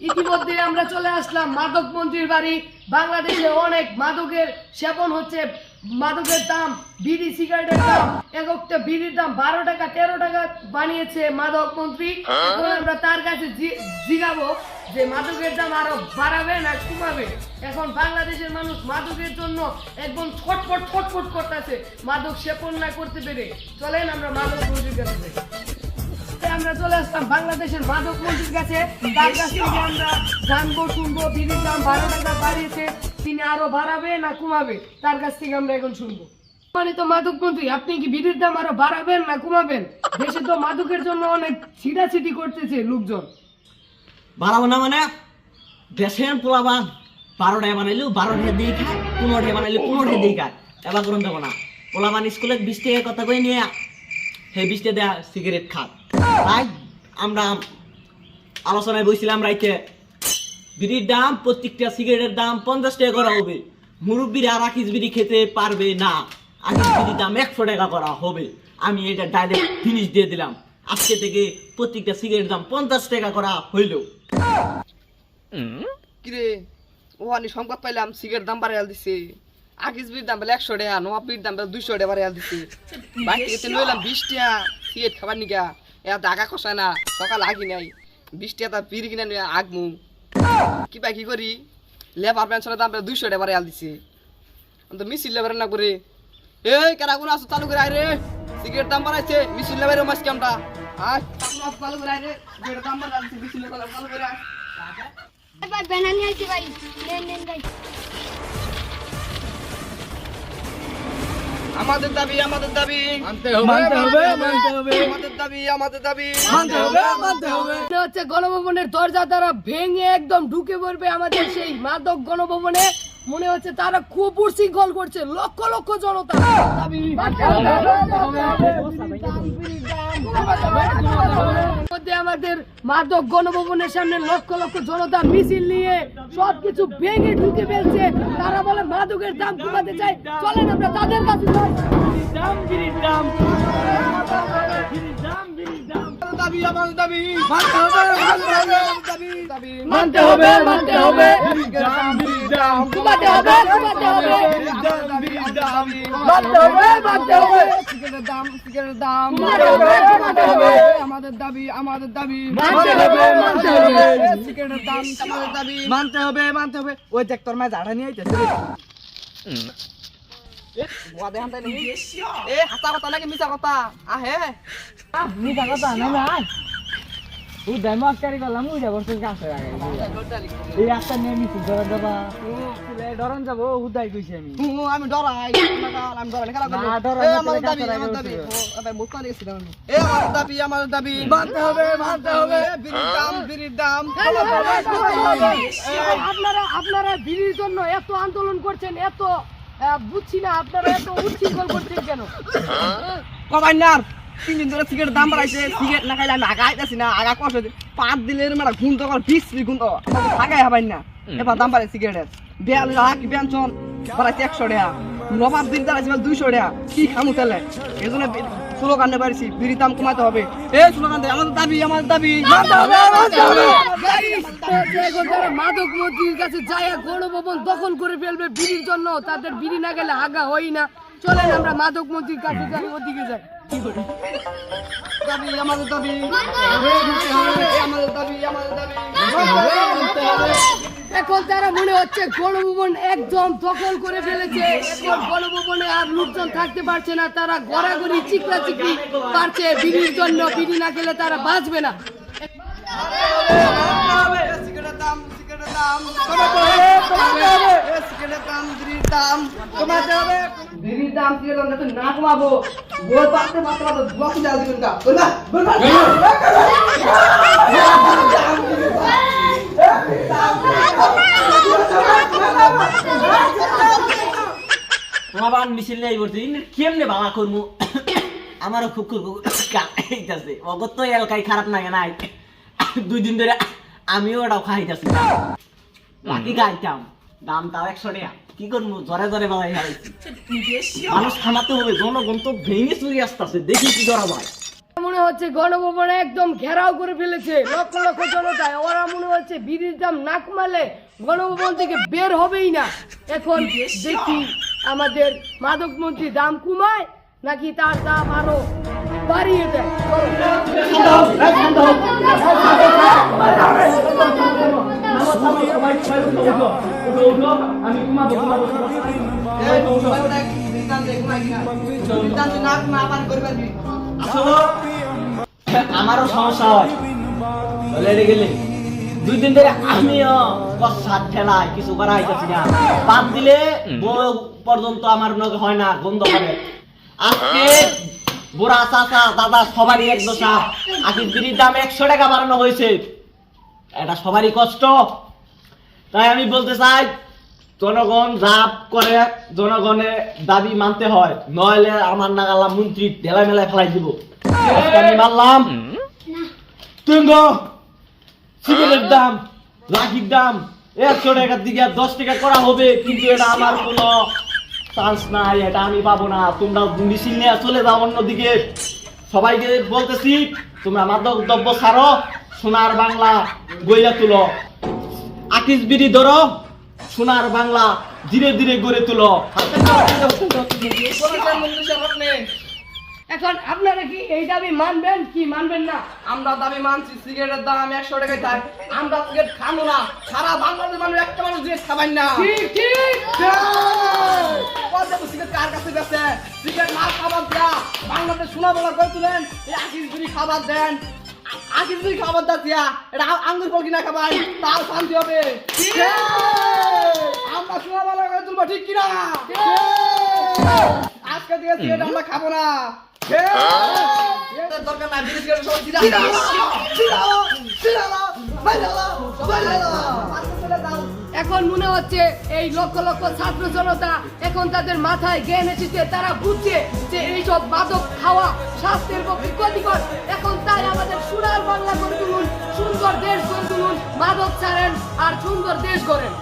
ইতিমধ্যে আমরা চলে আসলাম মাদক মন্ত্রীর বাড়ি। বাংলাদেশে অনেক মাদকের সেবন হচ্ছে। মাদকের দাম বিড়ি সিগারেটের দাম এক একটা বিড়ির দাম বারো টাকা তেরো টাকা বানিয়েছে মাদক মন্ত্রী। এখন আমরা তার কাছে জিগাবো যে মাদকের দাম আরও বাড়াবে না কমাবে। এখন বাংলাদেশের মানুষ মাদকের জন্য একদম ছটফট ছটফট করতেছে। মাদক সেবন না করতে পেরে। চলেন আমরা মাদক মন্ত্রীর কাছে আমরা চলে আসলাম বাংলাদেশের মাদক মন্ত্রীর কাছে। তার কাছ থেকে আমরা জানব শুনব বিড়ির দাম বারো টাকা বাড়িয়েছে তিনি আরও বাড়াবে না কমাবে? তার কাছ থেকে আমরা এখন শুনব। মানে তো মাদক মন্ত্রী আপনি কি বিড়ির দাম আরও বাড়াবেন না কমাবেন? দেশে তো মাদকের জন্য অনেক ছিটাছিটি করতেছে লোকজন। বাড়াবো না মানে? দেশের পোলাবান বারো টাকা বানাইলেও বারো টাকা দিয়ে খায় পনেরো টাকা বানাইলে পনেরো টাকা দিয়ে খায়। এবার করুন দেবো না। পোলাবান স্কুলে বিশ টাকা কথা কই নিয়ে সেই বিশ টাকা দেয়া সিগারেট খাত আমরা আলোচনায় বইছিলাম রাইতে বিড়ির দাম, প্রত্যেকটা সিগারেটের দাম পঞ্চাশ টাকা করা হবে। মুরব্বীরা আকিস বিড়ি খেতে পারবে না। আকিস বিড়ির দাম একশো টাকা করা হবে। আমি এটা ডাইরেক্ট ফিনিশ দিয়ে দিলাম। আজকে থেকে প্রত্যেকটা সিগারেটের দাম পঞ্চাশ টাকা করা হইল। কিরে ও আমি সংবাদ পাইলাম সিগারেট দাম বাড়াইল দিছে। আকিস বির দাম বেলা একশো টাকা নবাব বির দাম বেলা দুইশো টাকা বাড়াইল দিছে। থেকে লইলাম বিশ টাকা, সিগারেট খাবার নিকা। এত আগা খসায় না সকাল আগি নাই। টাকা তার পিড়ি কিনে নিয়ে আগমু কি পাই কি করি লেবার পেনশনের দাম দুইশো টাকা বাড়াইল দিছে। তো মিছিল লেবার না করে এই কেনা কোনো আসো চালু করে আয় রে সিগারেট দাম বাড়াইছে মিছিল লেবার মাস কেমটা চালু করে আয় রে সিগারেট দাম বাড়াইছে লেবার চালু করে আয় আসছি ভাই। নেন নেন ভাই আমাদের দাবি আমাদের দাবি। মানতে হবে, মানতে হবে, মানতে হবে। আমাদের দাবি আমাদের দাবি। মানতে হবে মানতে হবে। হচ্ছে গণভবনের দরজা দ্বারা ভেঙে একদম ঢুকে পড়বে আমাদের সেই মাদক গণভবনে। মনে হচ্ছে তারা খুব উশৃঙ্খল করছে। লক্ষ লক্ষ জনতা মধ্যে আমাদের মাদক গণভবনের সামনে লক্ষ লক্ষ জনতা মিছিল নিয়ে সবকিছু ভেঙে ঢুকে ফেলছে। তারা বলে মাদকের দাম কমাতে চায় চলেন আমরা তাদের কাছে যাই। দাম দাম দাবি। আমাদের দাবি মানতে হবে মানতে হবে। হবে কমাতে হবে মানতে হবে মানতে হবে। সিগারেটের আমাদের দাবি আমাদের দাম আমাদের দাবি মানতে হবে মানতে হবে ওই দেখ তোর মায় ঝাড়া নিয়ে আইতেছে এ হাসা কথা নাকি মিছা কথা আহে মিঠা কথা না উদয় মস্কারি করলাম উদয় করতে কাছে এই একটা নিয়ে মিছিল ধরে দেবা। ডরন যাব উদয় কইছি আমি। আমি ডরাই আমি ডরাই খেলা করব। না, ডরাই এ না, আমাদের তাহলে দাবি কাছে দাবি ও, এবার মুখ কানে গেছি দাঁড়ানো। এ আমাদের দাবি আমাদের দাবি। মানতে হবে মানতে হবে। বিড়ির দাম বিড়ির দাম। আপনারা আপনারা বিড়ির জন্য এত আন্দোলন করছেন এত বুঝছি না আপনারা এত উচ্ছৃঙ্খল করছেন কেন? কবাই না তিন দিন ধরে সিগারেট দাম বাড়াইছে সিগারেট না খাইলে আমি আগা আইতাছি না আগা কষ্ট হচ্ছে পাঁচ দিলের মেলা ঘুম তো বিশ মিনিট ঘুম তো। আগাই হবাই না। এবার দাম বাড়াই সিগারেটের বেয়াল রাখ বেঞ্চন বাড়াইছে একশো টাকা। নবাব দাঁড়াইছে দুইশো টাকা। কি খামু এই জন্য পারছি বিড়ির দাম কমাতে হবে। এ স্লোগান দে আমাদের দাবি আমাদের দাবি। মানতে হবে মানতে হবে। এখন যারা মাদক মন্ত্রীর কাছে যায় গণভবন দখল করে ফেলবে বিড়ির জন্য। তাদের বিড়ি না গেলে আগা হয় না। চলেন আমরা মাদক মন্ত্রীর কাছে যাই ওদিকে যাই। দাবি আমাদের দাবি। আমাদের দাবি আমাদের দাবি এখন তারা মনে হচ্ছে গণভবন একদম দখল করে ফেলেছে। এখন গণভবনে আর লোকজন থাকতে পারছে না তারা গড়াগড়ি চিকলা চিকলি পারছে। বিড়ির জন্য বিড়ি না গেলে তারা বাঁচবে না। দাম দাম দাম দাম বিড়ির দাম যাতে না কমাবো। গোল পাকতে পাকতে পাকতে ব্লক দেওয়া দিবেন কা বলবা বলবা আবার মিছিল নেই বলতে কেমনে বাবা করব আমারও খুব খুব খাইতেছে। অগত তো এলাকায় খারাপ লাগে নাই। দুই দিন ধরে আমিও ওটাও খাইতেছি। বাকি খাইতাম দাম তাও একশো টাকা। কি করব? জরে জরে বাবাই মানুষ থামাতে হবে জনগণ তো ভেঙে চুরি আসতেছে দেখি কি করা ভাই মনে হচ্ছে গণভবনে একদম ঘেরাও করে ফেলেছে লক্ষ লক্ষ জনতায় ওরা মনে হচ্ছে বিড়ির দাম না কমালে গণভবন থেকে বের হবেই না। এখন দেখি আমাদের মাদক মন্ত্রী দাম কমায় নাকি তার দাম আরও বাড়িয়ে দেয়। আমারও সমস্যা হয়। গেলে দুই দিন ধরে আমিও কষার ঠেলায় কিছু করা হইতেছি না। বাদ দিলে পর্যন্ত আমার নগে হয় না গন্ধ করে। আজকে বুড়া চাচা দাদা সবারই এক দশা। আজকে বিড়ির দাম একশো টাকা বাড়ানো হয়েছে। এটা সবারই কষ্ট। তাই আমি বলতে চাই, জনগণ যা করে জনগণের দাবি মানতে হয়, নইলে আমার নাগালা মন্ত্রী ঢেলা মেলায় ফেলাই দিব। আমি মানলাম, তুঙ্গ সিগারেটের দাম, লাঠির দাম, একশো টাকার দিকে দশ টাকা করা হবে, কিন্তু এটা আমার কোনো চান্স নাই, এটা আমি পাবো না। তোমরা মিছিল নিয়ে চলে যাও অন্যদিকে। সবাইকে বলতেছি তোমরা মাদক দ্রব্য ছাড়ো। সোনার বাংলা গইয়া তুলো। আকিস বিড়ি ধরো সোনার বাংলা ধীরে ধীরে গড়ে তুলো। এখন আপনারা কি এই দাবি মানবেন কি মানবেন না? আমরা দাবি মানছি সিগারেটের দাম একশো টাকায় থাক আমরা সিগারেট খাব না। সারা বাংলাদেশের মানুষ একটা মানুষ সিগারেট খাবেন না। ঠিক ঠিক সিগারেট কার কাছে গেছে? সিগারেট না খাবার দেয়া বাংলাদেশ শোনা বলা করে তুলেন। এই আকিস খাবার দেন। আ- আকিস বিড়ি খাবার দা দিয়া এটা আঙ্গুর ফল কিনা খাবাই তার শান্তি হবে। আমরা শোনা বলা করে তুলবো ঠিক কিনা? আজকে দিয়ে সিগারেট আমরা খাব না। দরকার এখন মনে হচ্ছে এই লক্ষ লক্ষ ছাত্র জনতা এখন তাদের মাথায় জ্ঞান এসেছে তারা বুঝছে যে সব মাদক খাওয়া স্বাস্থ্যের পক্ষে ক্ষতিকর। এখন তাই আমাদের সুরার বাংলা করে তুলুন, সুন্দর দেশ করে তুলুন, মাদক ছাড়েন আর সুন্দর দেশ গড়েন।